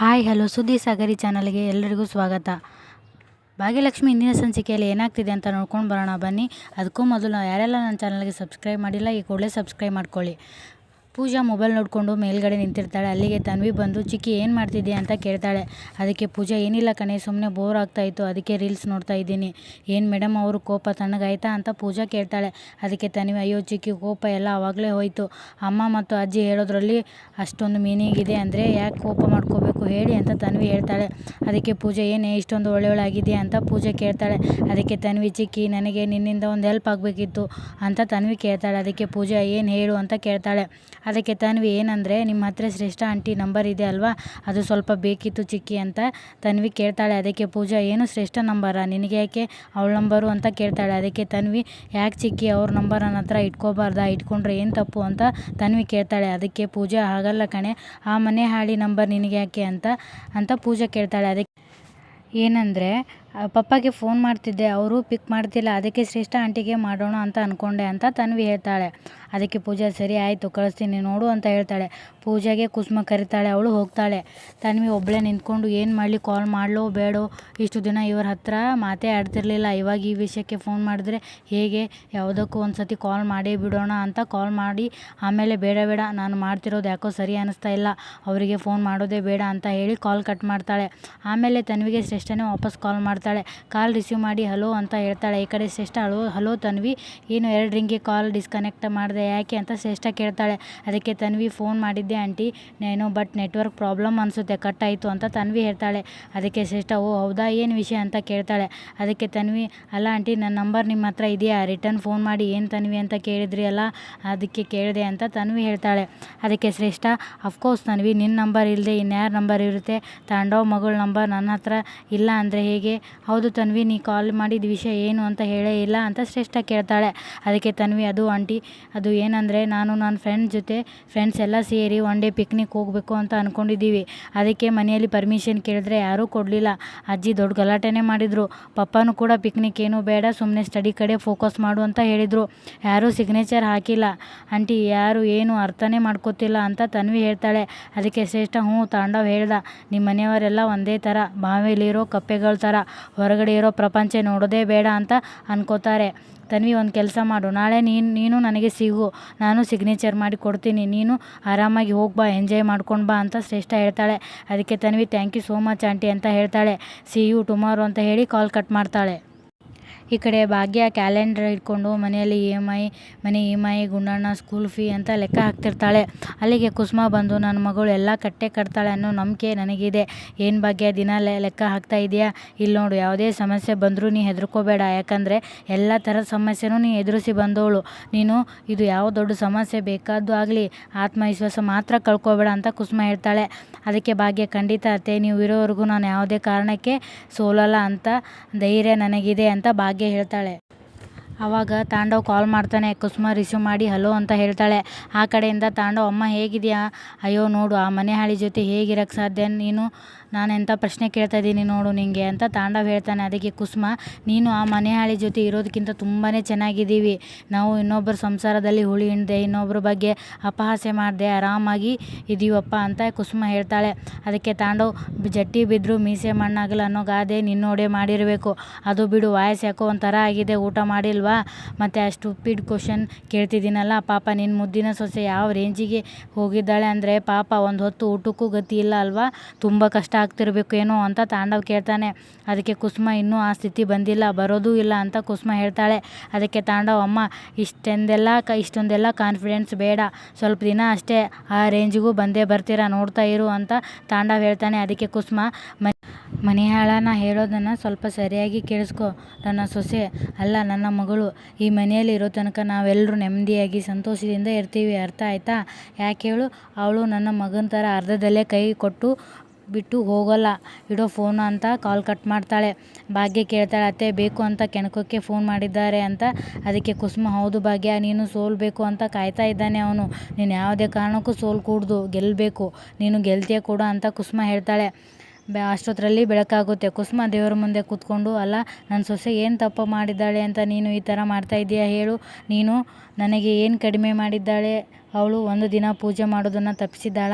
Hi, hello, ಸುದ್ದಿ ಸಾಗರಿ ಚಾನಲ್ಗೆ ಎಲ್ಲರಿಗೂ ಸ್ವಾಗತ. ಭಾಗ್ಯಲಕ್ಷ್ಮಿ ಇಂದಿನ ಸಂಚಿಕೆಯಲ್ಲಿ ಏನಾಗ್ತಿದೆ ಅಂತ ನೋಡ್ಕೊಂಡು ಬರೋಣ. ಬನ್ನಿ, ಅದಕ್ಕೂ ಮೊದಲು ಯಾರೆಲ್ಲ ನನ್ನ ಚಾನಲ್ಗೆ ಸಬ್ಸ್ಕ್ರೈಬ್ ಮಾಡಿಲ್ಲ, ಈ ಕೂಡಲೇ ಸಬ್ಸ್ಕ್ರೈಬ್ ಮಾಡ್ಕೊಳ್ಳಿ. ಪೂಜಾ ಮೊಬೈಲ್ ನೋಡಿಕೊಂಡು ಮೇಲ್ಗಡೆ ನಿಂತಿರ್ತಾಳೆ. ಅಲ್ಲಿಗೆ ತನ್ವಿ ಬಂದು, ಚಿಕ್ಕಿ, ಏನು ಮಾಡ್ತಿದ್ದೆ ಅಂತ ಕೇಳ್ತಾಳೆ. ಅದಕ್ಕೆ ಪೂಜಾ, ಏನಿಲ್ಲ ಕಣೆ ಸುಮ್ಮನೆ ಬೋರ್ ಆಗ್ತಾಯಿತ್ತು ಅದಕ್ಕೆ ರೀಲ್ಸ್ ನೋಡ್ತಾ ಇದ್ದೀನಿ. ಏನು ಮೇಡಮ್ ಅವರು ಕೋಪ ತಣ್ಣಗಾಯ್ತಾ? ಅಂತ ಪೂಜಾ ಕೇಳ್ತಾಳೆ. ಅದಕ್ಕೆ ತನ್ವಿ, ಅಯ್ಯೋ, ಚಿಕ್ಕಿ, ಕೋಪ ಎಲ್ಲ ಆವಾಗಲೇ ಹೋಯಿತು. ಅಮ್ಮ ಮತ್ತು ಅಜ್ಜಿ ಹೇಳೋದ್ರಲ್ಲಿ ಅಷ್ಟೊಂದು ಮೀನಿಂಗ್ ಇದೆ ಅಂದರೆ ಯಾಕೆ ಕೋಪ ಮಾಡ್ಕೋಬೇಕು? ಹೇಳಿ ಅಂತ ತನ್ವಿ ಹೇಳ್ತಾಳೆ. ಅದಕ್ಕೆ ಪೂಜೆ ಏನೇ ಇಷ್ಟೊಂದು ಒಳ್ಳೆ ಒಳ್ಳೆ ಆಗಿದೆಯಾ ಅಂತ ಪೂಜೆ ಕೇಳ್ತಾಳೆ. ಅದಕ್ಕೆ ತನ್ವಿ, ಚಿಕ್ಕಿ, ನನಗೆ ನಿನ್ನಿಂದ ಒಂದು ಹೆಲ್ಪ್ ಆಗಬೇಕಿತ್ತು ಅಂತ ತನ್ವಿ ಕೇಳ್ತಾಳೆ. ಅದಕ್ಕೆ ಪೂಜೆ, ಏನು ಹೇಳು ಅಂತ ಕೇಳ್ತಾಳೆ. ಅದಕ್ಕೆ ತನ್ವಿ, ಏನಂದರೆ ನಿಮ್ಮ ಹತ್ರ ಶ್ರೇಷ್ಠ ಆಂಟಿ ನಂಬರ್ ಇದೆ ಅಲ್ವಾ? ಅದು ಸ್ವಲ್ಪ ಬೇಕಿತ್ತು ಚಿಕ್ಕಿ ಅಂತ ತನ್ವಿ ಕೇಳ್ತಾಳೆ. ಅದಕ್ಕೆ ಪೂಜಾ, ಏನು ಶ್ರೇಷ್ಠ ನಂಬರಾ ನಿನಗೆ ಯಾಕೆ ಅವಳ ನಂಬರು ಅಂತ ಕೇಳ್ತಾಳೆ. ಅದಕ್ಕೆ ತನ್ವಿ, ಯಾಕೆ ಚಿಕ್ಕಿ ಅವ್ರ ನಂಬರ್ ನನ್ನ ಹತ್ರ ಇಟ್ಕೋಬಾರ್ದಾ? ಇಟ್ಕೊಂಡ್ರೆ ಏನು ತಪ್ಪು? ಅಂತ ತನ್ವಿ ಕೇಳ್ತಾಳೆ. ಅದಕ್ಕೆ ಪೂಜಾ ಆಗಲ್ಲ ಕಣೆ. ಆ ಮನೆ ಹಾಳಿ ನಂಬರ್ ನಿನಗೆ ಯಾಕೆ ಅಂತ ಅಂತ ಪೂಜಾ ಕೇಳ್ತಾಳೆ. ಅದಕ್ಕೆ ಏನಂದರೆ ಪಪ್ಪಗೆ ಫೋನ್ ಮಾಡ್ತಿದ್ದೆ. ಅವರು ಪಿಕ್ ಮಾಡ್ತಿಲ್ಲ. ಅದಕ್ಕೆ ಶ್ರೇಷ್ಠ ಆಂಟಿಗೆ ಮಾಡೋಣ ಅಂತ ಅಂದ್ಕೊಂಡೆ ಅಂತ ತನ್ವಿ ಹೇಳ್ತಾಳೆ. ಅದಕ್ಕೆ ಪೂಜಾ, ಸರಿ ಆಯಿತು, ಕಳಿಸ್ತೀನಿ, ನೋಡು ಅಂತ ಹೇಳ್ತಾಳೆ. ಪೂಜಾಗೆ ಕುಸುಮ ಕರಿತಾಳೆ. ಅವಳು ಹೋಗ್ತಾಳೆ. ತನ್ವಿ ಒಬ್ಬಳೇ ನಿಂತ್ಕೊಂಡು, ಏನು ಮಾಡಲಿ ಕಾಲ್ ಮಾಡಲೋ, ಬೇಡೋ. ಇಷ್ಟು ದಿನ ಇವ್ರ ಹತ್ರ ಮಾತೇ ಆಡ್ತಿರ್ಲಿಲ್ಲ. ಇವಾಗ ಈ ವಿಷಯಕ್ಕೆ ಫೋನ್ ಮಾಡಿದ್ರೆ ಹೇಗೆ? ಯಾವುದಕ್ಕೂ ಒಂದು ಸತಿ ಕಾಲ್ ಮಾಡೇ ಬಿಡೋಣ ಅಂತ ಕಾಲ್ ಮಾಡಿ, ಆಮೇಲೆ ಬೇಡ ಬೇಡ. ನಾನು ಮಾಡ್ತಿರೋದು ಯಾಕೋ ಸರಿ ಅನ್ನಿಸ್ತಾ ಇಲ್ಲ. ಅವರಿಗೆ ಫೋನ್ ಮಾಡೋದೇ ಬೇಡ ಅಂತ ಹೇಳಿ ಕಾಲ್ ಕಟ್ ಮಾಡ್ತಾಳೆ. ಆಮೇಲೆ ತನ್ವಿಗೆ ಶ್ರೇಷ್ಠನೇ ವಾಪಸ್ ಕಾಲ್ ಮಾಡ್ತಾಳೆ. ಕಾಲ್ ರಿಸೀವ್ ಮಾಡಿ, ಹಲೋ ಅಂತ ಹೇಳ್ತಾಳೆ. ಈ ಕಡೆ ಶ್ರೇಷ್ಠ, ಹಲೋ ಹಲೋ ತನ್ವಿ. ಏನು ಎರಡು ರಿಂಗಿಗೆ ಕಾಲ್ ಡಿಸ್ಕನೆಕ್ಟ್ ಮಾಡಿದೆ? ಯಾಕೆ? ಅಂತ ಶ್ರೇಷ್ಠ ಕೇಳ್ತಾಳೆ. ಅದಕ್ಕೆ ತನ್ವಿ ಫೋನ್ ಮಾಡಿದ್ದೆ, ಆಂಟಿ, ನಾನು ಬಟ್ ನೆಟ್ವರ್ಕ್ ಪ್ರಾಬ್ಲಮ್ ಅನಿಸುತ್ತೆ ಕಟ್ ಆಯಿತು ಅಂತ ತನ್ವಿ ಹೇಳ್ತಾಳೆ. ಅದಕ್ಕೆ ಶ್ರೇಷ್ಠ, ಓ, ಹೌದಾ? ಏನು ವಿಷಯ? ಅಂತ ಕೇಳ್ತಾಳೆ. ಅದಕ್ಕೆ ತನ್ವಿ, ಅಲ್ಲ ಆಂಟಿ ನನ್ನ ನಂಬರ್ ನಿಮ್ಮ ಹತ್ರ ಇದೆಯಾ? ರಿಟರ್ನ್ ಫೋನ್ ಮಾಡಿ, ಏನು ತನ್ವಿ ಅಂತ ಕೇಳಿದ್ರಿ ಅಲ್ಲ? ಅದಕ್ಕೆ ಕೇಳಿದೆ ಅಂತ ತನ್ವಿ ಹೇಳ್ತಾಳೆ. ಅದಕ್ಕೆ ಶ್ರೇಷ್ಠ ಅಫ್ಕೋರ್ಸ್ ತನ್ವಿ ನಿನ್ನ ನಂಬರ್ ಇಲ್ಲದೆ ಇನ್ಯಾರ ನಂಬರ್ ಇರುತ್ತೆ? ತಾಂಡವ್ ಮಗಳ ನಂಬರ್ ನನ್ನ ಹತ್ರ ಇಲ್ಲ ಅಂದರೆ ಹೇಗೆ? ಹೌದು ತನ್ವಿ, ನೀ ಕಾಲ್ ಮಾಡಿದ ವಿಷಯ ಏನು ಅಂತ ಹೇಳೇ ಇಲ್ಲ ಅಂತ ಶ್ರೇಷ್ಠ ಕೇಳ್ತಾಳೆ. ಅದಕ್ಕೆ ತನ್ವಿ, ಅದು ಆಂಟಿ ಅದು ಏನಂದರೆ ನಾನು ನನ್ನ ಫ್ರೆಂಡ್ ಜೊತೆ ಫ್ರೆಂಡ್ಸ್ ಎಲ್ಲ ಸೇರಿ ಒನ್ ಡೇ ಪಿಕ್ನಿಕ್ ಹೋಗಬೇಕು ಅಂತ ಅಂದ್ಕೊಂಡಿದ್ದೀವಿ ಅದಕ್ಕೆ ಮನೆಯಲ್ಲಿ ಪರ್ಮಿಷನ್ ಕೇಳಿದ್ರೆ ಯಾರೂ ಕೊಡಲಿಲ್ಲ. ಅಜ್ಜಿ ದೊಡ್ಡ ಗಲಾಟೆನೇ ಮಾಡಿದರು. ಪಪ್ಪನೂ ಕೂಡ ಪಿಕ್ನಿಕ್ ಏನೂ ಬೇಡ ಸುಮ್ಮನೆ ಸ್ಟಡಿ ಕಡೆ ಫೋಕಸ್ ಮಾಡು ಅಂತ ಹೇಳಿದರು. ಯಾರೂ ಸಿಗ್ನೇಚರ್ ಹಾಕಿಲ್ಲ. ಆಂಟಿ ಯಾರು ಏನು ಅರ್ಥನೇ ಮಾಡ್ಕೋತಿಲ್ಲ ಅಂತ ತನ್ವಿ ಹೇಳ್ತಾಳೆ. ಅದಕ್ಕೆ ಶ್ರೇಷ್ಠ, ಹ್ಞೂ ತಾಂಡವ್ ಹೇಳ್ದ. ನಿಮ್ಮ ಮನೆಯವರೆಲ್ಲ ಒಂದೇ ಥರ ಬಾವಿಲಿರೋ ಕಪ್ಪೆಗಳ ಥರ ಹೊರಗಡೆ ಇರೋ ಪ್ರಪಂಚ ನೋಡೋದೇ ಬೇಡ ಅಂತ ಅನ್ಕೋತಾರೆ. ತನ್ವಿ, ಒಂದು ಕೆಲಸ ಮಾಡು. ನಾಳೆ ನೀನು ನೀನು ನನಗೆ ಸಿಗು. ನಾನು ಸಿಗ್ನೇಚರ್ ಮಾಡಿ ಕೊಡ್ತೀನಿ. ನೀನು ಆರಾಮಾಗಿ ಹೋಗಿ ಬಾ ಎಂಜಾಯ್ ಮಾಡ್ಕೊಂಡು ಬಾ ಅಂತ ಶ್ರೇಷ್ಠ ಹೇಳ್ತಾಳೆ. ಅದಕ್ಕೆ Tanvi thank you so much aunty ಅಂತ ಹೇಳ್ತಾಳೆ. ಸಿ ಯು ಟುಮಾರೋ ಅಂತ ಹೇಳಿ ಕಾಲ್ ಕಟ್ ಮಾಡ್ತಾಳೆ. ಈ ಕಡೆ ಭಾಗ್ಯ ಕ್ಯಾಲೆಂಡರ್ ಇಟ್ಕೊಂಡು ಮನೆಯಲ್ಲಿ ಇ ಎಂ ಐ, ಮನೆ E M I, Gundanna, school fee ಅಂತ ಲೆಕ್ಕ ಹಾಕ್ತಿರ್ತಾಳೆ. ಅಲ್ಲಿಗೆ ಕುಸುಮ ಬಂದು, ನನ್ನ ಮಗಳು ಎಲ್ಲ ಕಟ್ಟೆ ಕಟ್ತಾಳೆ ಅನ್ನೋ ನಂಬಿಕೆ ನನಗಿದೆ. ಏನು ಭಾಗ್ಯ, ದಿನ ಲೆಕ್ಕ ಹಾಕ್ತಾ ಇದೆಯಾ? ಇಲ್ಲಿ ನೋಡು, ಯಾವುದೇ ಸಮಸ್ಯೆ ಬಂದರೂ ನೀ ಹೆದರ್ಕೋಬೇಡ. ಯಾಕಂದರೆ ಎಲ್ಲ ಥರದ ಸಮಸ್ಯೆನೂ ನೀ ಎದುರಿಸಿ ಬಂದವಳು ನೀನು ಇದು ಯಾವ ದೊಡ್ಡ ಸಮಸ್ಯೆ ಬೇಕಾದ್ದು ಆಗಲಿ. ಆತ್ಮವಿಶ್ವಾಸ ಮಾತ್ರ ಕಳ್ಕೊಬೇಡ ಅಂತ ಕುಸುಮ ಹೇಳ್ತಾಳೆ. ಅದಕ್ಕೆ ಭಾಗ್ಯ, ಖಂಡಿತ ಅತ್ತೆ ನೀವು ಇರೋವರೆಗೂ ನಾನು ಯಾವುದೇ ಕಾರಣಕ್ಕೆ ಸೋಲಲ್ಲ ಅಂತ ಧೈರ್ಯ ನನಗಿದೆ ಅಂತ ಭಾಗ್ಯ ಹೇಳ್ತಾಳೆ. ಆವಾಗ ತಾಂಡವ್ ಕಾಲ್ ಮಾಡ್ತಾನೆ, ಕುಸುಮ ರಿಸೀವ್ ಮಾಡಿ ಹಲೋ ಅಂತ ಹೇಳ್ತಾಳೆ. ಆ ಕಡೆಯಿಂದ ತಾಂಡವ್, ಅಮ್ಮ ಹೇಗಿದೆಯಾ? ಅಯ್ಯೋ, ನೋಡು, ಆ ಮನೆ ಹಾಳಿ ಜೊತೆ ಹೇಗಿರಕ್ಕೆ ಸಾಧ್ಯ? ನೀನು ನಾನು ಎಂಥ ಪ್ರಶ್ನೆ ಕೇಳ್ತಾ ಇದ್ದೀನಿ ನೋಡು ನಿನಗೆ ಅಂತ ತಾಂಡವ್ ಹೇಳ್ತಾನೆ. ಅದಕ್ಕೆ ಕುಸುಮ, ನೀನು ಆ ಮನೆ ಹಾಳಿ ಜೊತೆ ಇರೋದಕ್ಕಿಂತ ತುಂಬಾ ಚೆನ್ನಾಗಿದ್ದೀವಿ. ನಾವು ಇನ್ನೊಬ್ಬರ ಸಂಸಾರದಲ್ಲಿ ಹುಳಿ ಹಿಂಡ್ದೆ, ಇನ್ನೊಬ್ಬರ ಬಗ್ಗೆ ಅಪಹಾಸ್ಯ ಮಾಡಿದೆ, ಆರಾಮಾಗಿ ಇದೀವಪ್ಪ ಅಂತ ಕುಸುಮ ಹೇಳ್ತಾಳೆ. ಅದಕ್ಕೆ ತಾಂಡವ್, ಜಟ್ಟಿ ಬಿದ್ದರೂ ಮೀಸೆ ಮಣ್ಣಾಗಲ್ಲ ಅನ್ನೋ ಗಾದೆ ನಿನ್ನೋಡೆ ಮಾಡಿರಬೇಕು. ಅದು ಬಿಡು ವಾಯಸ್ ಯಾಕೋ ಒಂಥರ ಆಗಿದೆ, ಊಟ ಮಾಡಿಲ್ವಾ? ಮತ್ತು ಆ ಸ್ಟುಪಿಡ್ ಕ್ವಶನ್ ಕೇಳ್ತಿದ್ದೀನಲ್ಲ, ಪಾಪ ನಿನ್ನ ಮುದ್ದಿನ ಸೊಸೆ ಯಾವ ರೇಂಜಿಗೆ ಹೋಗಿದ್ದಾಳೆ ಅಂದರೆ ಪಾಪ ಒಂದು ಹೊತ್ತು ಊಟಕ್ಕೂ ಗತಿ ಇಲ್ಲ ಅಲ್ವಾ? ತುಂಬ ಕಷ್ಟ ಆಗ್ತಿರ್ಬೇಕು ಏನೋ ಅಂತ ತಾಂಡವ್ ಕೇಳ್ತಾನೆ. ಅದಕ್ಕೆ ಕುಸುಮ ಇನ್ನೂ ಆ ಸ್ಥಿತಿ ಬಂದಿಲ್ಲ, ಬರೋದೂ ಇಲ್ಲ ಅಂತ ಕುಸುಮ ಹೇಳ್ತಾಳೆ. ಅದಕ್ಕೆ ತಾಂಡವ್, ಅಮ್ಮ, ಇಷ್ಟೊಂದೆಲ್ಲ ಕ, ಇಷ್ಟೊಂದೆಲ್ಲ ಕಾನ್ಫಿಡೆನ್ಸ್ ಬೇಡ. ಸ್ವಲ್ಪ ದಿನ ಅಷ್ಟೇ ಆ ರೇಂಜಿಗೂ ಬಂದೇ ಬರ್ತೀರಾ, ನೋಡ್ತಾ ಇರು ಅಂತ ತಾಂಡವ್ ಹೇಳ್ತಾನೆ. ಅದಕ್ಕೆ ಕುಸುಮ ಮನೆಯಾಳನ ಹೇಳೋದನ್ನು ಸ್ವಲ್ಪ ಸರಿಯಾಗಿ ಕೇಳಿಸ್ಕೊ. ನನ್ನ ಸೊಸೆ ಅಲ್ಲ, ನನ್ನ ಮಗಳು. ಈ ಮನೆಯಲ್ಲಿ ಇರೋ ತನಕ ನಾವೆಲ್ಲರೂ ನೆಮ್ಮದಿಯಾಗಿ ಸಂತೋಷದಿಂದ ಇರ್ತೀವಿ. ಅರ್ಥ ಆಯ್ತಾ? ಯಾಕೆ ಹೇಳು, ಅವಳು ನನ್ನ ಮಗನ ಥರ ಅರ್ಧದಲ್ಲೇ ಕೈ ಕೊಟ್ಟು ಬಿಟ್ಟು ಹೋಗೋಲ್ಲ. ಇಡೋ ಫೋನು ಅಂತ ಕಾಲ್ ಕಟ್ ಮಾಡ್ತಾಳೆ. ಭಾಗ್ಯ ಕೇಳ್ತಾಳೆ, ಅತ್ತೆ, ಬೇಕು ಅಂತ ಕೆಣಕೋಕ್ಕೆ ಫೋನ್ ಮಾಡಿದ್ದಾರೆ ಅಂತ. ಅದಕ್ಕೆ ಕುಸುಮ, ಹೌದು ಭಾಗ್ಯ, ನೀನು ಸೋಲ್ಬೇಕು ಅಂತ ಕಾಯ್ತಾ ಇದ್ದಾನೆ ಅವನು. ನೀನು ಯಾವುದೇ ಕಾರಣಕ್ಕೂ ಸೋಲ್ ಕೂಡ್ದು ಗೆಲ್ಲಬೇಕು ನೀನು ಗೆಲ್ತೀಯ ಕೂಡ ಅಂತ ಕುಸುಮ ಹೇಳ್ತಾಳೆ. ಬೆ ಅಷ್ಟೊತ್ತರಲ್ಲಿ ಬೆಳಕಾಗುತ್ತೆ. ಕುಸುಮ ದೇವರ ಮುಂದೆ ಕೂತ್ಕೊಂಡು, ಅಲ್ಲ ನನ್ನ ಸೊಸೆ ಏನು ತಪ್ಪು ಮಾಡಿದ್ದಾಳೆ ಅಂತ ನೀನು ಈ ಥರ ಮಾಡ್ತಾ ಇದ್ದೀಯಾ ಹೇಳು. ನೀನು ನನಗೆ ಏನು ಕಡಿಮೆ ಮಾಡಿದ್ದಾಳೆ? ಅವಳು ಒಂದು ದಿನ ಪೂಜೆ ಮಾಡೋದನ್ನು ತಪ್ಪಿಸಿದ್ದಾಳ,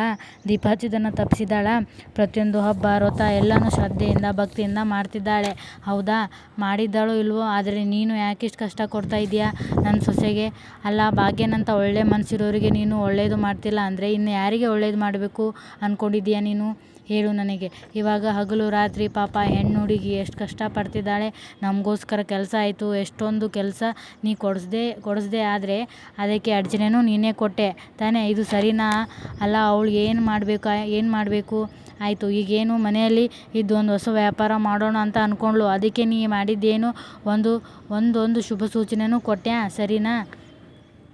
ದೀಪ ಹಚ್ಚೋದನ್ನು ತಪ್ಪಿಸಿದ್ದಾಳ, ಪ್ರತಿಯೊಂದು ಹಬ್ಬ ವ್ರತ ಎಲ್ಲನೂ ಶ್ರದ್ಧೆಯಿಂದ, ಭಕ್ತಿಯಿಂದ ಮಾಡ್ತಿದ್ದಾಳೆ. ಹೌದಾ? ಮಾಡಿದ್ದಾಳೋ ಇಲ್ವೋ? ಆದರೆ ನೀನು ಯಾಕೆ ಇಷ್ಟು ಕಷ್ಟ ಕೊಡ್ತಾ ಇದೀಯಾ ನನ್ನ ಸೊಸೆಗೆ? ಅಲ್ಲ, ಭಾಗ್ಯನಂತ ಒಳ್ಳೆ ಮನಸ್ಸಿರೋರಿಗೆ ನೀನು ಒಳ್ಳೆಯದು ಮಾಡ್ತಿಲ್ಲ ಅಂದರೆ ಇನ್ನು ಯಾರಿಗೆ ಒಳ್ಳೇದು ಮಾಡಬೇಕು ಅಂದ್ಕೊಂಡಿದ್ದೀಯಾ ನೀನು? ಹೇಳು ನನಗೆ. ಇವಾಗ ಹಗಲು ರಾತ್ರಿ ಪಾಪ ಹೆಣ್ಣು ಹುಡುಗಿ ಎಷ್ಟು ಕಷ್ಟಪಡ್ತಿದ್ದಾಳೆ ನಮಗೋಸ್ಕರ ಕೆಲಸ ಆಯಿತು. ಎಷ್ಟೊಂದು ಕೆಲಸ ನೀ ಕೊಡಿಸ್ದೆ ಕೊಡಿಸ್ದೆ ಆದರೆ ಅದಕ್ಕೆ ಅರ್ಜನೆನೂ ನೀನೇ ಕೊಟ್ಟೆ. ತಾನೇ? ಇದು ಸರಿನಾ? ಅಲ್ಲ, ಅವಳು ಏನು ಮಾಡಬೇಕು ಏನು ಮಾಡಬೇಕು? ಆಯಿತು, ಈಗೇನು ಮನೆಯಲ್ಲಿ ಇದೊಂದು ಹೊಸ ವ್ಯಾಪಾರ ಮಾಡೋಣ ಅಂತ ಅಂದ್ಕೊಂಡ್ಳು ಅದಕ್ಕೆ ನೀ ಮಾಡಿದ್ದೇನು? ಒಂದು, ಒಂದೊಂದು ಶುಭ ಸೂಚನೆನೂ ಕೊಟ್ಟೆ ಸರಿನಾ?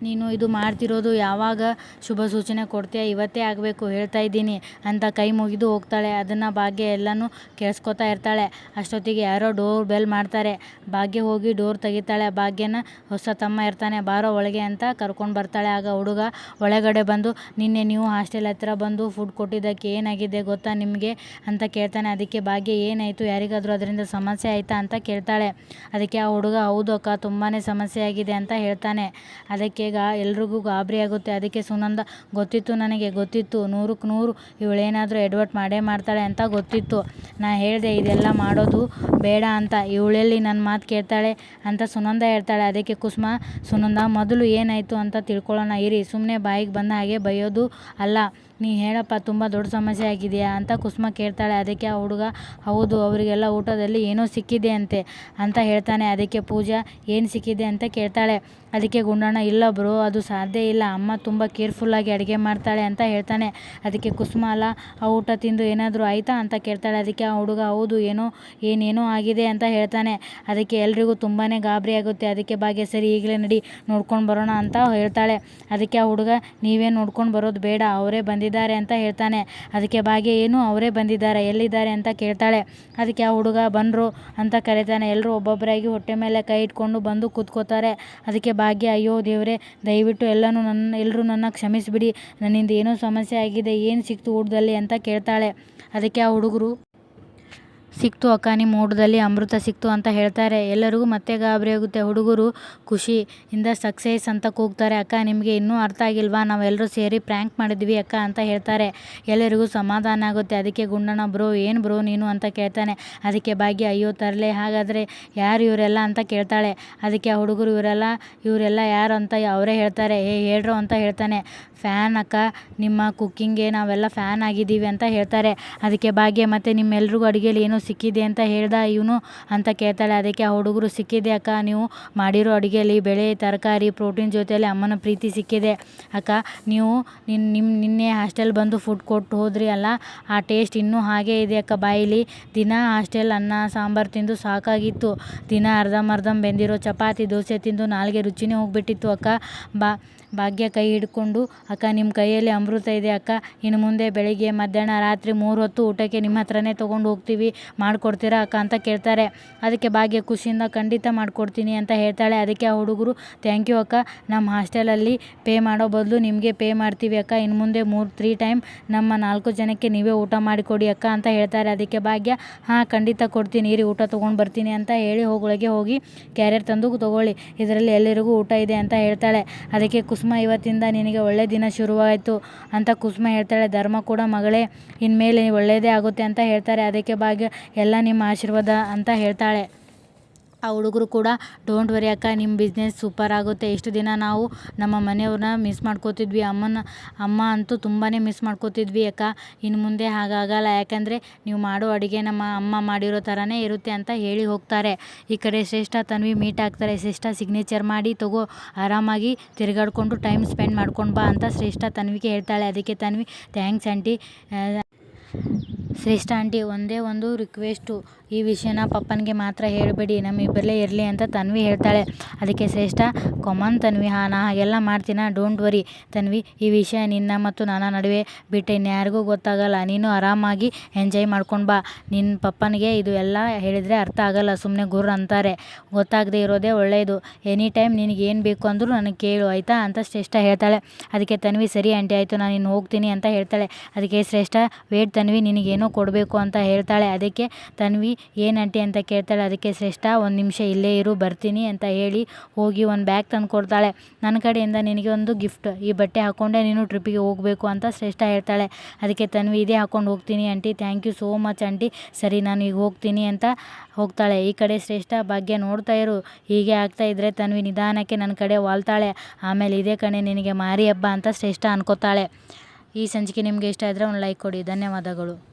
ನೀನು ಇದು ಮಾಡ್ತಿರೋದು ಯಾವಾಗ ಶುಭ ಸೂಚನೆ ಕೊಡ್ತೀಯ? ಇವತ್ತೇ ಆಗಬೇಕು ಹೇಳ್ತಾ ಇದ್ದೀನಿ ಅಂತ ಕೈ ಮುಗಿದು ಹೋಗ್ತಾಳೆ. ಅದನ್ನು ಭಾಗ್ಯ ಎಲ್ಲನೂ ಕೇಳಿಸ್ಕೊತಾ ಇರ್ತಾಳೆ. ಅಷ್ಟೊತ್ತಿಗೆ ಯಾರೋ ಡೋರ್ ಬೆಲ್ ಮಾಡ್ತಾರೆ. ಭಾಗ್ಯ ಹೋಗಿ ಡೋರ್ ತೆಗಿತಾಳೆ. ಭಾಗ್ಯನ ಹೊಸ ತಮ್ಮ ಇರ್ತಾನೆ. ಬಾರೋ ಒಳಗೆ ಅಂತ ಕರ್ಕೊಂಡು ಬರ್ತಾಳೆ. ಆಗ ಹುಡುಗ ಒಳಗಡೆ ಬಂದು, ನಿನ್ನೆ ನೀವು ಹಾಸ್ಟೆಲ್ ಹತ್ರ ಬಂದು ಫುಡ್ ಕೊಟ್ಟಿದ್ದಕ್ಕೆ ಏನಾಗಿದೆ ಗೊತ್ತಾ ನಿಮಗೆ? ಅಂತ ಕೇಳ್ತಾನೆ. ಅದಕ್ಕೆ ಭಾಗ್ಯ, ಏನಾಯಿತು? ಯಾರಿಗಾದರೂ ಅದರಿಂದ ಸಮಸ್ಯೆ ಆಯಿತಾ? ಅಂತ ಕೇಳ್ತಾಳೆ. ಅದಕ್ಕೆ ಆ ಹುಡುಗ, ಹೌದು ಅಕ್ಕ ತುಂಬಾ ಸಮಸ್ಯೆ ಆಗಿದೆ ಅಂತ ಹೇಳ್ತಾನೆ. ಅದಕ್ಕೆ ಗಾ ಎಲ್ರಿಗೂ ಗಾಬರಿ ಆಗುತ್ತೆ. ಅದಕ್ಕೆ ಸುನಂದ, ಗೊತ್ತಿತ್ತು ನನಗೆ, ಗೊತ್ತಿತ್ತು. ನೂರಕ್ಕೆ ನೂರು ಇವಳೇನಾದರೂ ಎಡ್ವರ್ಟ್ ಮಾಡೇ ಮಾಡ್ತಾಳೆ ಅಂತ ಗೊತ್ತಿತ್ತು. ನಾ ಹೇಳಿದೆ, ಇದೆಲ್ಲ ಮಾಡೋದು ಬೇಡ ಅಂತ. ಇವಳೆಲ್ಲಿ ನನ್ನ ಮಾತು ಕೇಳ್ತಾಳೆ ಅಂತ ಸುನಂದ ಹೇಳ್ತಾಳೆ. ಅದಕ್ಕೆ ಕುಸುಮ, ಸುನಂದ, ಮೊದಲು ಏನಾಯಿತು ಅಂತ ತಿಳ್ಕೊಳ್ಳೋಣ. ಇರಿ. ಸುಮ್ಮನೆ ಬಾಯಿಗೆ ಬಂದ ಹಾಗೆ ಬೈಯೋದು ಅಲ್ಲ. ನೀ ಹೇಳಪ್ಪ, ತುಂಬ ದೊಡ್ಡ ಸಮಸ್ಯೆ ಆಗಿದೆಯಾ? ಅಂತ ಕುಸುಮ ಕೇಳ್ತಾಳೆ. ಅದಕ್ಕೆ ಆ ಹುಡುಗ, ಹೌದು, ಅವರಿಗೆಲ್ಲ ಊಟದಲ್ಲಿ ಏನೋ ಸಿಕ್ಕಿದೆ ಅಂತೆ ಅಂತ ಹೇಳ್ತಾನೆ. ಅದಕ್ಕೆ ಪೂಜಾ, ಏನು ಸಿಕ್ಕಿದೆ? ಅಂತ ಕೇಳ್ತಾಳೆ. ಅದಕ್ಕೆ ಗುಂಡಣ್ಣ, ಇಲ್ಲ ಬ್ರೋ ಅದು ಸಾಧ್ಯ ಇಲ್ಲ, ಅಮ್ಮ ತುಂಬ ಕೇರ್ಫುಲ್ಲಾಗಿ ಅಡುಗೆ ಮಾಡ್ತಾಳೆ ಅಂತ ಹೇಳ್ತಾನೆ. ಅದಕ್ಕೆ ಕುಸುಮ ಅಲ್ಲ ಆ ಊಟ ತಿಂದು ಏನಾದರೂ ಆಯಿತಾ? ಅಂತ ಕೇಳ್ತಾಳೆ. ಅದಕ್ಕೆ ಆ ಹುಡುಗ, ಹೌದು, ಏನೋ, ಏನೇನೋ ಆಗಿದೆ ಅಂತ ಹೇಳ್ತಾನೆ. ಅದಕ್ಕೆ ಎಲ್ರಿಗೂ ತುಂಬಾ ಗಾಬರಿ ಆಗುತ್ತೆ. ಅದಕ್ಕೆ ಭಾಗ್ಯ ಸರಿ, ಈಗಲೇ ನಡಿ, ನೋಡ್ಕೊಂಡು ಬರೋಣ ಅಂತ ಹೇಳ್ತಾಳೆ. ಅದಕ್ಕೆ ಆ ಹುಡುಗ, ನೀವೇ ನೋಡ್ಕೊಂಡು ಬರೋದು ಬೇಡ, ಅವರೇ ಬಂದಿದ್ದಾರೆ ಅಂತ ಹೇಳ್ತಾನೆ. ಅದಕ್ಕೆ ಭಾಗ್ಯ ಏನು, ಅವರೇ ಬಂದಿದ್ದಾರೆ, ಎಲ್ಲಿದ್ದಾರೆ ಅಂತ ಕೇಳ್ತಾಳೆ. ಅದಕ್ಕೆ ಆ ಹುಡುಗ, ಬಂದರು ಅಂತ ಕರೀತಾನೆ. ಎಲ್ಲರೂ ಒಬ್ಬೊಬ್ಬರಾಗಿ ಹೊಟ್ಟೆ ಮೇಲೆ ಕೈ ಇಟ್ಕೊಂಡು ಬಂದು ಕೂತ್ಕೋತಾರೆ. ಅದಕ್ಕೆ ಭಾಗ್ಯ ಅಯ್ಯೋ, ದೇವರೇ ದಯವಿಟ್ಟು ಎಲ್ಲನೂ ನನ್ನ ಎಲ್ಲರೂ ನನ್ನ ಕ್ಷಮಿಸಿಬಿಡಿ. ನನ್ನಿಂದ ಏನೋ ಸಮಸ್ಯೆ ಆಗಿದೆ, ಏನು ಸಿಕ್ತು ಊಟದಲ್ಲಿ ಅಂತ ಕೇಳ್ತಾಳೆ. ಅದಕ್ಕೆ ಆ ಹುಡುಗರು ಸಿಕ್ತು ಅಕ್ಕ ನಿಮ್ಮ ಊಟದಲ್ಲಿ ಅಮೃತ ಸಿಕ್ತು ಅಂತ ಹೇಳ್ತಾರೆ. ಎಲ್ಲರಿಗೂ ಮತ್ತೆ ಗಾಬರಿ ಆಗುತ್ತೆ. ಹುಡುಗರು ಖುಷಿ ಇಂದ ಸಕ್ಸಸ್ ಅಂತ ಕೂಗ್ತಾರೆ. ಅಕ್ಕ, ನಿಮಗೆ ಇನ್ನೂ ಅರ್ಥ ಆಗಿಲ್ವಾ? ನಾವೆಲ್ಲರೂ ಸೇರಿ ಪ್ರ್ಯಾಂಕ್ ಮಾಡಿದ್ವಿ ಅಕ್ಕ ಅಂತ ಹೇಳ್ತಾರೆ. ಎಲ್ಲರಿಗೂ ಸಮಾಧಾನ ಆಗುತ್ತೆ. ಅದಕ್ಕೆ ಗುಂಡಣ್ಣ, ಬ್ರೋ, ಏನು ಬ್ರೋ ನೀನು? ಅಂತ ಕೇಳ್ತಾನೆ. ಅದಕ್ಕೆ ಭಾಗ್ಯ, ಅಯ್ಯೋ, ತರಲೆ, ಹಾಗಾದರೆ ಯಾರು ಇವರೆಲ್ಲ ಅಂತ ಕೇಳ್ತಾಳೆ? ಅದಕ್ಕೆ ಆ ಹುಡುಗರು, ಇವರೆಲ್ಲ ಇವರೆಲ್ಲ ಯಾರು ಅಂತ ಅವರೇ ಹೇಳ್ತಾರೆ. ಏ, ಹೇಳ್ರು? ಅಂತ ಹೇಳ್ತಾನೆ. ಫ್ಯಾನ್ ಅಕ್ಕ, ನಿಮ್ಮ ಕುಕ್ಕಿಂಗ್ಗೆ ನಾವೆಲ್ಲ ಫ್ಯಾನ್ ಆಗಿದ್ದೀವಿ ಅಂತ ಹೇಳ್ತಾರೆ. ಅದಕ್ಕೆ ಭಾಗ್ಯ, ಮತ್ತು ನಿಮ್ಮೆಲ್ರಿಗೂ ಅಡುಗೆಯಲ್ಲಿ ಏನೋ ಸಿಕ್ಕಿದೆ ಅಂತ ಹೇಳ್ದ ಇವನು ಅಂತ ಕೇಳ್ತಾಳೆ. ಅದಕ್ಕೆ ಆ ಹುಡುಗರು, ಸಿಕ್ಕಿದೆ ಅಕ್ಕ, ನೀವು ಮಾಡಿರೋ ಅಡುಗೆಯಲ್ಲಿ ಬೆಳೆ, ತರಕಾರಿ, ಪ್ರೋಟೀನ್ ಜೊತೆಯಲ್ಲಿ ಅಮ್ಮನ ಪ್ರೀತಿ ಸಿಕ್ಕಿದೆ. ಅಕ್ಕ, ನೀವು ನಿನ್ನ ನಿಮ್ಮ ನಿನ್ನೆ ಹಾಸ್ಟೆಲ್ ಬಂದು ಫುಡ್ ಕೊಟ್ಟು ಹೋದ್ರಿ ಅಲ್ಲ? ಆ ಟೇಸ್ಟ್ ಇನ್ನೂ ಹಾಗೇ ಇದೆ ಅಕ್ಕ ಬಾಯಿಲಿ ದಿನ ಹಾಸ್ಟೆಲ್ ಅನ್ನ, ಸಾಂಬಾರು ತಿಂದು ಸಾಕಾಗಿತ್ತು. ದಿನ ಅರ್ಧಂಬರ್ಧ ಬೆಂದಿರೋ ಚಪಾತಿ, ದೋಸೆ ತಿಂದು ನಾಲ್ಗೆ ರುಚಿನೇ ಹೋಗ್ಬಿಟ್ಟಿತ್ತು ಅಕ್ಕ. ಬಾ ಭಾಗ್ಯ ಕೈ ಹಿಡ್ಕೊಂಡು, ಅಕ್ಕ ನಿಮ್ಮ ಕೈಯಲ್ಲಿ ಅಮೃತ ಇದೆ, ಅಕ್ಕ. ಇನ್ನು ಮುಂದೆ ಬೆಳಿಗ್ಗೆ, ಮಧ್ಯಾಹ್ನ, ರಾತ್ರಿ ಮೂರು ಹೊತ್ತು ಊಟಕ್ಕೆ ನಿಮ್ಮ ಹತ್ರನೇ ತೊಗೊಂಡು ಹೋಗ್ತೀವಿ. ಮಾಡಿಕೊಡ್ತೀರಾ, ಅಕ್ಕ? ಅಂತ ಕೇಳ್ತಾರೆ. ಅದಕ್ಕೆ ಭಾಗ್ಯ ಖುಷಿಯಿಂದ, ಖಂಡಿತ ಮಾಡಿಕೊಡ್ತೀನಿ ಅಂತ ಹೇಳ್ತಾಳೆ. ಅದಕ್ಕೆ ಆ ಹುಡುಗರು ಥ್ಯಾಂಕ್ ಯು ಅಕ್ಕ. ನಮ್ಮ ಹಾಸ್ಟೆಲಲ್ಲಿ ಪೇ ಮಾಡೋ ಬದಲು ನಿಮಗೆ ಪೇ ಮಾಡ್ತೀವಿ, ಅಕ್ಕ. ಇನ್ನು ಮುಂದೆ ಮೂರು ತ್ರೀ ಟೈಮ್ ನಮ್ಮ ನಾಲ್ಕು ಜನಕ್ಕೆ ನೀವೇ ಊಟ ಮಾಡಿಕೊಡಿ, ಅಕ್ಕ ಅಂತ ಹೇಳ್ತಾರೆ. ಅದಕ್ಕೆ ಭಾಗ್ಯ, ಹಾಂ, ಖಂಡಿತ ಕೊಡ್ತೀನಿ. ಇರಿ, ಊಟ ತೊಗೊಂಡು ಬರ್ತೀನಿ ಅಂತ ಹೇಳಿ ಹೋಗೊಳಗೆ ಹೋಗಿ ಕ್ಯಾರಿಯರ್ ತಂದು ತೊಗೊಳ್ಳಿ. ಇದರಲ್ಲಿ ಎಲ್ಲರಿಗೂ ಊಟ ಇದೆ ಅಂತ ಹೇಳ್ತಾಳೆ. ಅದಕ್ಕೆ ಕುಸುಮ ಇವತ್ತಿಂದ ನಿನಗೆ ಒಳ್ಳೆ ದಿನ ಶುರುವಾಯಿತು ಅಂತ ಕುಸುಮ ಹೇಳ್ತಾಳೆ. ಧರ್ಮ ಕೂಡ ಮಗಳೇ, ಇನ್ಮೇಲೆ ಒಳ್ಳೆಯದೇ ಆಗುತ್ತೆ ಅಂತ ಹೇಳ್ತಾರೆ. ಅದಕ್ಕೆ ಭಾಗ್ಯ, ಎಲ್ಲ ನಿಮ್ಮ ಆಶೀರ್ವಾದ ಅಂತ ಹೇಳ್ತಾಳೆ. ಆ ಹುಡುಗರು ಕೂಡ ಡೋಂಟ್ ವರಿ ಅಕ್ಕ ನಿಮ್ಮ ಬಿಸ್ನೆಸ್ ಸೂಪರ್ ಆಗುತ್ತೆ. ಎಷ್ಟು ದಿನ ನಾವು ನಮ್ಮ ಮನೆಯವ್ರನ್ನ ಮಿಸ್ ಮಾಡ್ಕೋತಿದ್ವಿ. ಅಮ್ಮನ ಅಮ್ಮ ಅಂತೂ ತುಂಬಾ ಮಿಸ್ ಮಾಡ್ಕೋತಿದ್ವಿ ಅಕ್ಕ. ಇನ್ನು ಮುಂದೆ ಹಾಗಾಗಲ್ಲ. ಯಾಕಂದರೆ ನೀವು ಮಾಡೋ ಅಡುಗೆ ನಮ್ಮ ಅಮ್ಮ ಮಾಡಿರೋ ಥರನೇ ಇರುತ್ತೆ ಅಂತ ಹೇಳಿ ಹೋಗ್ತಾರೆ. ಈ ಕಡೆ ಶ್ರೇಷ್ಠ ತನ್ವಿ ಮೀಟ್ ಆಗ್ತಾರೆ. ಶ್ರೇಷ್ಠ ಸಿಗ್ನೇಚರ್ ಮಾಡಿ ತಗೋ, ಆರಾಮಾಗಿ ತಿರುಗಾಡ್ಕೊಂಡು ಟೈಮ್ ಸ್ಪೆಂಡ್ ಮಾಡ್ಕೊಂಡು ಬಾ ಅಂತ ಶ್ರೇಷ್ಠ ತನ್ವಿಗೆ ಹೇಳ್ತಾಳೆ. ಅದಕ್ಕೆ Tanvi thanks aunty Shreshta aunty ಒಂದೇ ಒಂದು ರಿಕ್ವೆಸ್ಟು ಈ ವಿಷಯನ ಪಪ್ಪನಿಗೆ ಮಾತ್ರ ಹೇಳಬೇಡಿ, ನಮ್ಮಿಬ್ಬರಲ್ಲೇ ಇರಲಿ ಅಂತ ತನ್ವಿ ಹೇಳ್ತಾಳೆ. ಅದಕ್ಕೆ ಶ್ರೇಷ್ಠ, ಕೊಮನ್ ತನ್ವಿ, ಹಾಂ, ನಾ ಹಾಗೆಲ್ಲ ಮಾಡ್ತೀನ? ಡೋಂಟ್ ವರಿ ತನ್ವಿ, ಈ ವಿಷಯ ನಿನ್ನ ಮತ್ತು ನನ್ನ ನಡುವೆ ಬಿಟ್ಟು. ಇನ್ಯಾರಿಗೂ ಗೊತ್ತಾಗಲ್ಲ. ನೀನು ಆರಾಮಾಗಿ ಎಂಜಾಯ್ ಮಾಡ್ಕೊಂಡು ಬಾ. ನಿನ್ನ ಪಪ್ಪನಿಗೆ ಇದು ಎಲ್ಲ ಹೇಳಿದರೆ ಅರ್ಥ ಆಗಲ್ಲ. ಸುಮ್ಮನೆ ಗುರು ಅಂತಾರೆ. ಗೊತ್ತಾಗದೇ ಇರೋದೇ ಒಳ್ಳೆಯದು ಎನಿ ಟೈಮ್ ನಿನಗೆ ಏನು ಬೇಕು ಅಂದರೂ ನನಗೆ ಕೇಳು, ಆಯಿತಾ? ಅಂತ ಶ್ರೇಷ್ಠ ಹೇಳ್ತಾಳೆ. ಅದಕ್ಕೆ ತನ್ವಿ, ಸರಿ ಆಂಟಿ, ಆಯಿತು. ನಾನು ಇನ್ನು ಹೋಗ್ತೀನಿ ಅಂತ ಹೇಳ್ತಾಳೆ. ಅದಕ್ಕೆ ಶ್ರೇಷ್ಠ ವೇಟ್ ತನ್ವಿ, ನಿನಗೇನೋ ಕೊಡಬೇಕು ಅಂತ ಹೇಳ್ತಾಳೆ. ಅದಕ್ಕೆ ತನ್ವಿ ಏನು ಆಂಟಿ ಅಂತ ಕೇಳ್ತಾಳೆ, ಅದಕ್ಕೆ ಶ್ರೇಷ್ಠ, ಒಂದು ನಿಮಿಷ ಇಲ್ಲೇ ಇರು, ಬರ್ತೀನಿ ಅಂತ ಹೇಳಿ ಹೋಗಿ ಒಂದು ಬ್ಯಾಗ್ ತಂದು ಕೊಡ್ತಾಳೆ. ನನ್ನ ಕಡೆಯಿಂದ ನಿನಗೆ ಒಂದು ಗಿಫ್ಟ್ ಈ ಬಟ್ಟೆ ಹಾಕ್ಕೊಂಡೆ ನೀನು ಟ್ರಿಪ್ಪಿಗೆ ಹೋಗಬೇಕು ಅಂತ ಶ್ರೇಷ್ಠ ಹೇಳ್ತಾಳೆ. ಅದಕ್ಕೆ ತನ್ವಿ, ಇದೇ ಹಾಕ್ಕೊಂಡು ಹೋಗ್ತೀನಿ aunty thank you so much aunty. ಸರಿ, ನಾನು ಈಗ ಹೋಗ್ತೀನಿ ಅಂತ ಹೋಗ್ತಾಳೆ. ಈ ಕಡೆ ಶ್ರೇಷ್ಠ ಭಾಗ್ಯ ನೋಡ್ತಾ ಇರು. ಹೀಗೆ ಆಗ್ತಾ ಇದ್ರೆ ತನ್ವಿ ನಿಧಾನಕ್ಕೆ ನನ್ನ ಕಡೆ ವಾಲ್ತಾಳೆ. ಆಮೇಲೆ, ಇದೇ ಕಣೆ, ನಿನಗೆ ಮಾರಿ ಹಬ್ಬ ಅಂತ ಶ್ರೇಷ್ಠ ಅನ್ಕೋತಾಳೆ. ಈ ಸಂಚಿಕೆ ನಿಮಗೆ ಇಷ್ಟ ಆದರೆ ಒಂದು ಲೈಕ್ ಕೊಡಿ. ಧನ್ಯವಾದಗಳು.